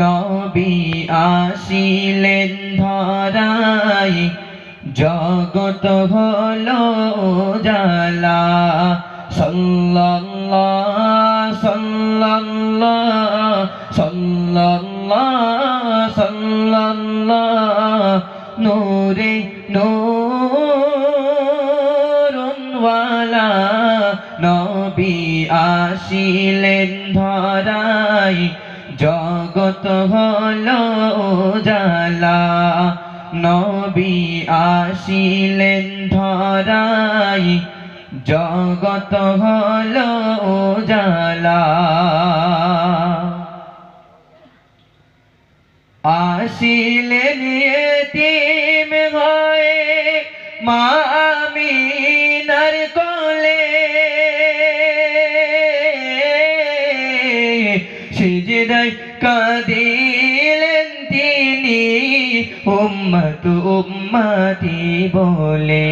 নবী আসিলেন ধরাই জগত হল জালা সাল্লাল্লাহ সাল্লাল্লাহ সাল্লাল্লাহ সাল্লাল্লাহ। নূরে নূরুনওয়ালা নবী আসিলেন ধরাই জগত হল জালা নবী আসিলেন ধরাই। জগত হল জালা আসিলেন এতিম হয়ে মা কাঁদিলেন তিনি, উম্মত উম্মতি বলে।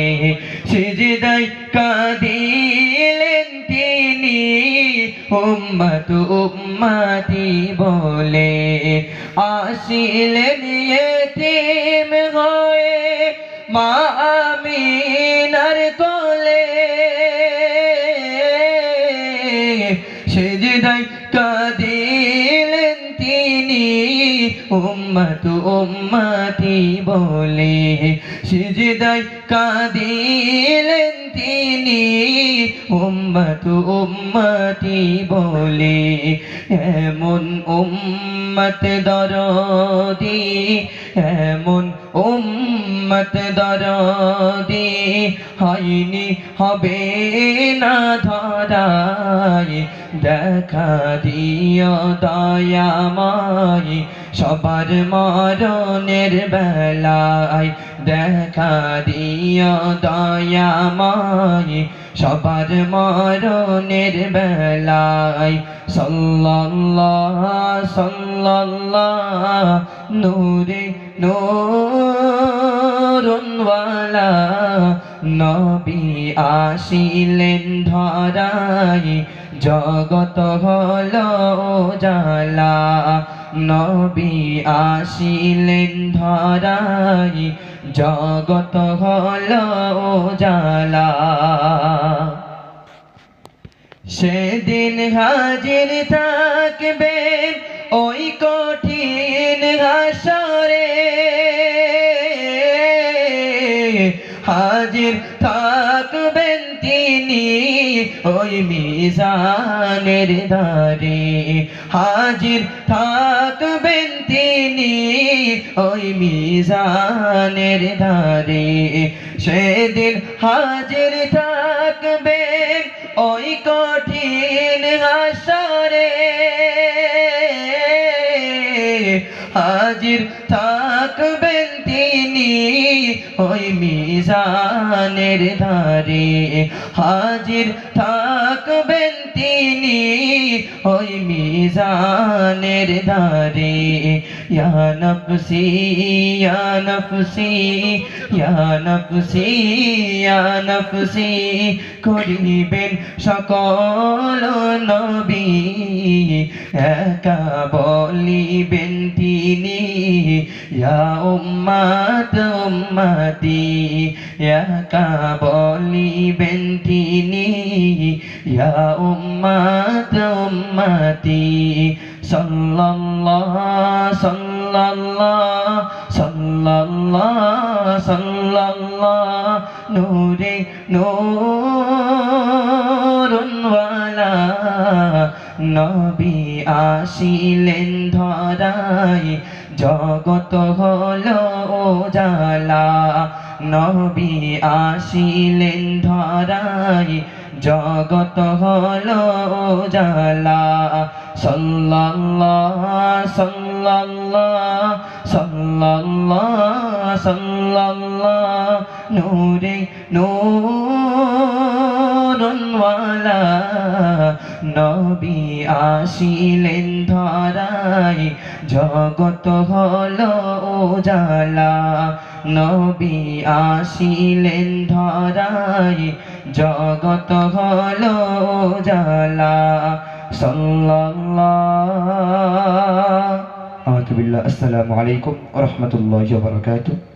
সিজদাই কাঁদিলেন তিনি, উম্মত উম্মতি বলে। আসিলেন এতিম হয়ে মা আমিনার কোলে সেজদাই তিনি উম্মত উম্মতি বলে সিজদাই কাঁদিলেন তিনি। উম্মত উম্মতি বলে এমন উম্মত দরদি এমন উম্মত দরদি হয়নি, হবে না ধরাই। দেখা দিও দয়াময় সবার মরণের বেলায়। দেখা দিও দয়াময় সবার মরণের বেলায়। সাল্লাল্লাহ সাল্লাল্লাহ নূরে। নূরুনওয়ালা নবী আসিলেন ধরাই, জগত হল জালা নবী আসিলেন ধরাই, জগত হল জালা সেদিন হাজির থাকবে ওই কঠিন হাজির থাকবেন তিনি ওই মিজানের ধারে হাজির থাকবেন তিনি ওই মিজানের ধারে সেদিন হাজির থাকবেন ওই কঠিন হাসরে। হাজির তিনি ওই মিজানের ধারে। হাজির থাকবেন তিনি ওই মিজানের ধারে। ইয়া নফসি ইয়া নফসি ইয়া নফসি ইয়া নফসি, করিবেন সকল নবী। একা বলিবেন তিনি ইয়া উম্মাত উম্মাতি একা বলিবেন তিনি ইয়া উম্মাত উম্মাতি সাল্লাল্লাহ সাল্লাল্লাহ সাল্লাল্লাহ সাল্লাল্লাহ নূরে নূরুনওয়ালা নবী আসিলেন ধরাই জগত হল জালা নবী আসিলেন ধরাই। জগত হল জালা সাল্লাল্লাহ সাল্লাল্লাহ সাল্লাল্লাহ সাল্লাল্লাহ। নূরে নূরুনওয়ালা নবী আসিলেন ধরায়, জগত হলো উজালা। নবী আসিলেন ধরায়, জগত হল উজালা। সাল্লাল্লাহ। আমাকে বিল্লাহ। আসসালামু আলাইকুম রাহমাতুল্লাহি বারাকাতুহু।